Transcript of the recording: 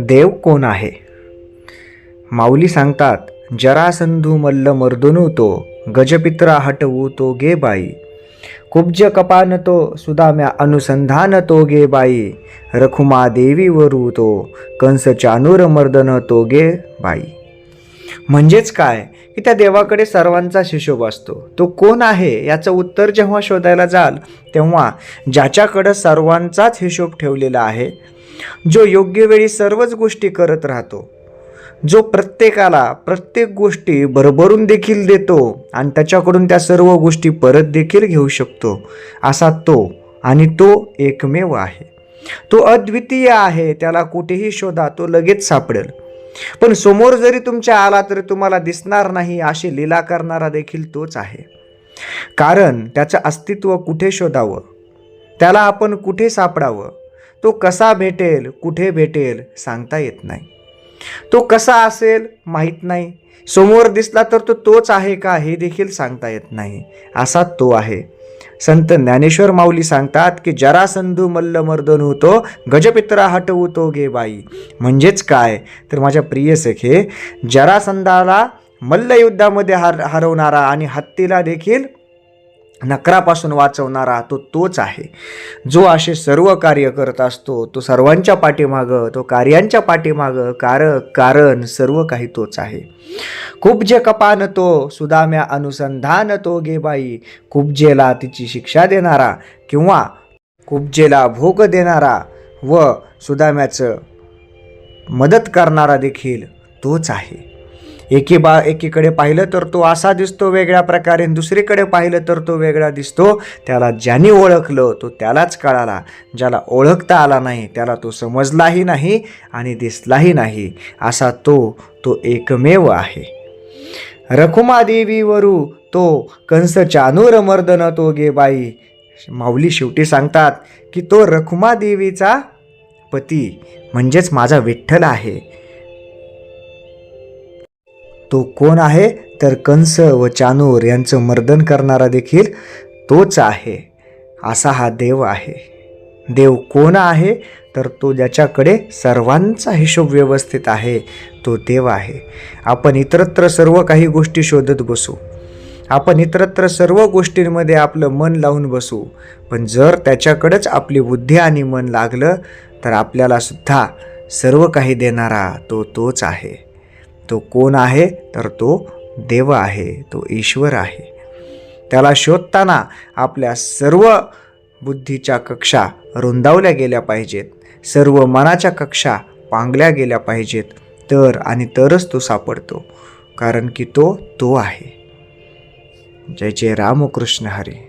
देव कोण आहे? माऊली सांगतात जरासंधू मल्ल मर्दनू तो गजपित्रा हटवू तो गे बाई. कुब्ज कपान तो सुदाम्या अनुसंधान तो गे बाई. रखुमा देवी वरू तो कंस चानूर मर्दन तो गे बाई. म्हणजेच काय? की त्या देवाकडे सर्वांचा हिशोब असतो. तो कोण आहे? याचं उत्तर जेव्हा शोधायला जाल तेव्हा ज्याच्याकडं सर्वांचाच हिशोब ठेवलेला आहे जो योग्य वेळी सर्वच गोष्टी करत राहतो जो प्रत्येकाला प्रत्येक गोष्टी भरभरून देखील देतो आणि त्याच्याकडून त्या सर्व गोष्टी परत देखील घेऊ शकतो असा तो आणि तो एकमेव आहे. तो अद्वितीय आहे त्याला कुठेही शोधा तो लगेच सापडेल. पण समोर जरी तुमच्या आला तरी तुम्हाला दिसणार नाही अशी लीला करणारा देखील तोच आहे. कारण त्याचं अस्तित्व कुठे शोधावं? त्याला आपण कुठे सापडावं? तो कसा भेटेल कुठे भेटेल सांगता येत नाही. तो कसा असेल माहीत नाही. समोर दिसला तर तो तोच आहे का हे देखील सांगता येत नाही. असा तो आहे. संत ज्ञानेश्वर माऊली सांगतात की जरासंधू मल्ल मर्दन होतो गजपित्रा हटवतो गे बाई. म्हणजेच काय? तर माझ्या प्रिय सखे जरासंधाला मल्लयुद्धामध्ये हार हरवणारा आणि हत्तीला देखील नकरापासून वाचवणारा तो तोच आहे. जो असे सर्व कार्य करत असतो तो सर्वांच्या पाठीमागं तो कार्यांच्या पाठीमागं कार कारण सर्व काही तोच आहे. कुब्जे कपान तो सुदाम्या अनुसंधान तो गे बाई. कुब्जेला तिची शिक्षा देणारा किंवा कुब्जेला भोग देणारा व सुदाम्याचं मदत करणारा देखील तोच आहे. एकी बा एकीकडे पाहिलं तर तो असा दिसतो वेगळ्या प्रकारे दुसरीकडे पाहिलं तर तो वेगळा दिसतो. त्याला ज्याने ओळखलं तो त्यालाच कळाला. ज्याला ओळखता आला नाही त्याला तो समजलाही नाही आणि दिसलाही नाही. असा तो तो एकमेव आहे. रखुमादेवीवरू तो कंस चानूर मर्दन तो गे बाई. माऊली शेवटी सांगतात की तो रखुमादेवीचा पती म्हणजेच माझा विठ्ठल आहे. तो कोण आहे? तर कंस व चानूर यांचं मर्दन करणारा देखील तोच आहे. असा हा देव आहे. देव कोण आहे? तर तो ज्याच्याकडे सर्वांचा हिशोब व्यवस्थित आहे तो देव आहे. आपण इतरत्र सर्व काही गोष्टी शोधत बसू. आपण इतरत्र सर्व गोष्टींमध्ये आपलं मन लावून बसू. पण जर त्याच्याकडेच आपली बुद्धी आणि मन लागलं तर आपल्यालासुद्धा सर्व काही देणारा तो तोच आहे. तो कोण आहे? तर तो देव आहे तो ईश्वर आहे. त्याला शोधताना आपल्या सर्व बुद्धीच्या कक्षा रुंदावल्या गेल्या पाहिजेत. सर्व मनाच्या कक्षा पांगल्या गेल्या पाहिजेत. तर आणि तरच तो सापडतो कारण की तो तो आहे. जय जय रामकृष्ण हरी.